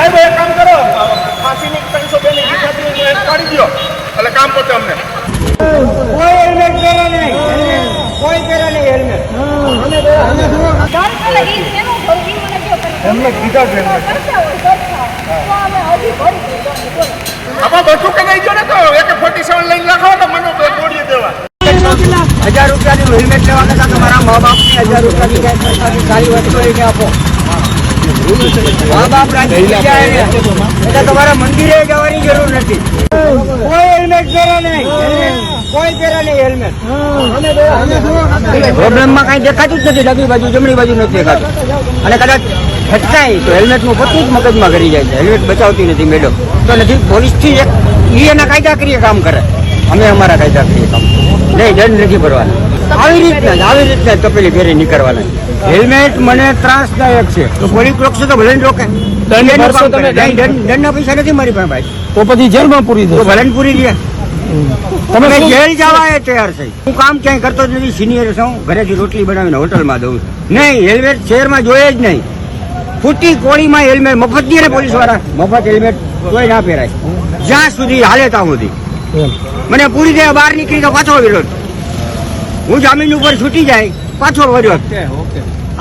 સાહેબ એક કામ કરો. ફાંસીની ત્રણસો બે ની ગીતાથી કાઢી દો એટલે કામ પતે અમને. કોઈ હેલ્મેટ પહેરે નહીં. કોઈ પહેરે નહીં હેલ્મેટ. એમને કીધા છે. આમાં બધું કે નહીં જો ને તો એક ફોર્ટી સેવન લઈને લખો તો મને દોડીએ દેવા. હજાર રૂપિયાનું હેલ્મેટ લેવા કરતા તમારા મા બાપને હજાર રૂપિયાની સારી વસ્તુ લઈને આપો. તમારે મંદિરે જવાની જરૂર નથી કોઈ હેલ્મેટ પહેરે નહીં. કોઈ પહેરે નહીં હેલ્મેટ પ્રોબ્લેમમાં કઈ દેખાતું જ નથી ડાબી બાજુ જમણી બાજુ નથી દેખાતું અને કદાચ ફટકાય તો હેલ્મેટનું પોતું જ મગજમાં કરી જાય છે હેલ્મેટ બચાવતી નથી મેડમ તો નથી પોલીસથી એક એ એના કાયદાકીય કામ કરે અમે અમારા કાયદાકીય કામ નહીં દંડ નથી ભરવાના આવી રીતના જ આવી રીતના તપેલી ફેરી નીકળવાના. હેલ્મેટ મને ત્રાસદાયક છે. તો પોલીસ રોકશે તો ભલે રોકે. દંડના પૈસા નથી મારી પાસે ભાઈ. તો પછી જેલમાં પૂરી દો ભલે પૂરી દે તમે કઈ જેલ જવા એ તૈયાર થઈ. હું કામ ક્યાંય કરતો જ નથી સિનિયર છું. ઘરેથી રોટલી બનાવીને હોટલમાં દઉં. નહીં હેલ્મેટ શહેરમાં જોઈએ જ નહીં. ફૂટી કોળીમાં હેલ્મેટ મફત દે ને પોલીસવાળા મફત હેલ્મેટ કોઈ ના પહેરાય. જ્યાં સુધી હાલે ત્યાં સુધી. મને પૂરી દે બહાર નીકળી તો પાછો વિરોધ. હું જામીન ઉપર છૂટી જાય પાછો વિરોધ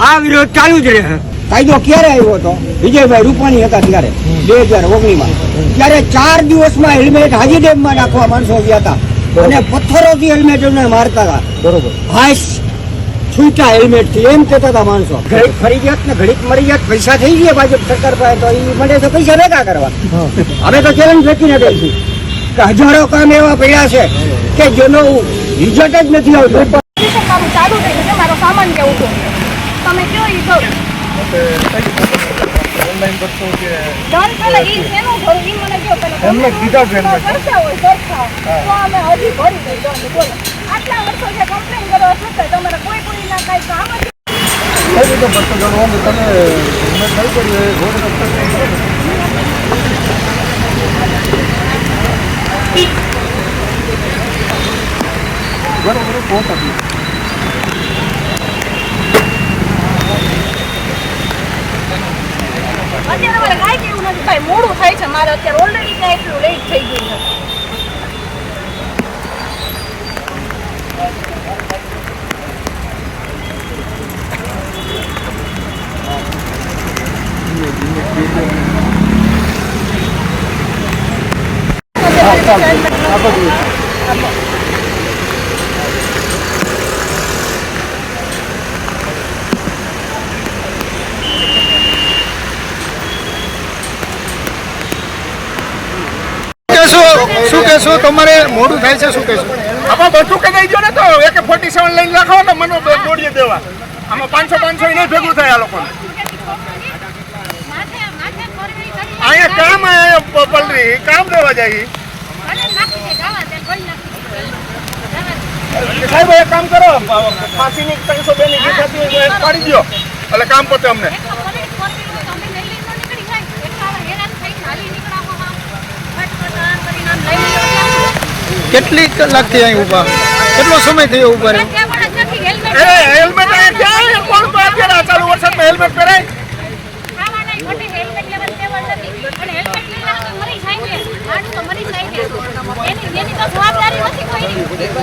આ વિરોધ ચાલુ જ રહે. કાયદો ક્યારે આવ્યો હતો? વિજયભાઈ રૂપાણી હતા ત્યારે બે હજાર ઓગણીમાં ત્યારે ચાર દિવસમાં હેલ્મેટ હાજી ડેમમાં નાખવા માણસો ગયા હતા. અને પથ્થરોથી હેલ્મેટ એમને મારતા હતા. બરોબર. હાશ છૂટા હેલ્મેટથી એમ કેતા હતા માણસો. ઘડીક ફરી જાત ને ઘડીક મરી જાત પૈસા થઈ ગયા ભાજપ સરકાર પાસે તો એ મળે તો પૈસા ભેગા કરવા. અમે તો ચેલેન્જ ફેંકીને બેસી કે હજારો કામ એવા પડ્યા છે કે જેનો રિઝલ્ટ જ નથી આવતું. મારું ચાલુ થઈ ગયું છે મારો સામાન કેવું હતું તમે કયો ઈ કહો ડર પેલા ઈ શેનું ભરું ઈ મને કહો પેલા. એમને કીધા છે એમને. કરતા હોય કરતા તો અમે હજી ભરી દઈએ દંડ, બોલો. આટલા વર્ષો જે કરો તમારે કોઈ ના કાંઈ કામ જ અત્યારે મારે કાંઈ મોડું થાય છે મારે અત્યારે ઓલરેડી ત્યાં એટલું થઈ ગયું છે શું કહેશો, તમારે મોડું થાય છે, શું કહેશો? આમાં બધું કે જો ને તો એક ફોર્ટી સેવન લઈને લખો તો મને દોડીએ દેવા. આમાં પાંચસો પાંચસો નહીં ભેગું થાય આ કરી અહીંયા કામ અહીંયા પલરી કામ દેવા જાય સાહેબ, એક કામ કરો. ફાંસીની ત્રણસો બે ની કાઢી દો એટલે કામ પતે અમને. કેટલી કલાકથી અહીં ઊભા? કેટલો સમય થયો ઊભા રહે? એ હેલ્મેટ ક્યાં કોણ તો અત્યારે ચાલુ વરસાદમાં હેલ્મેટ પહેરાય? જવાબદારી નથી કોઈ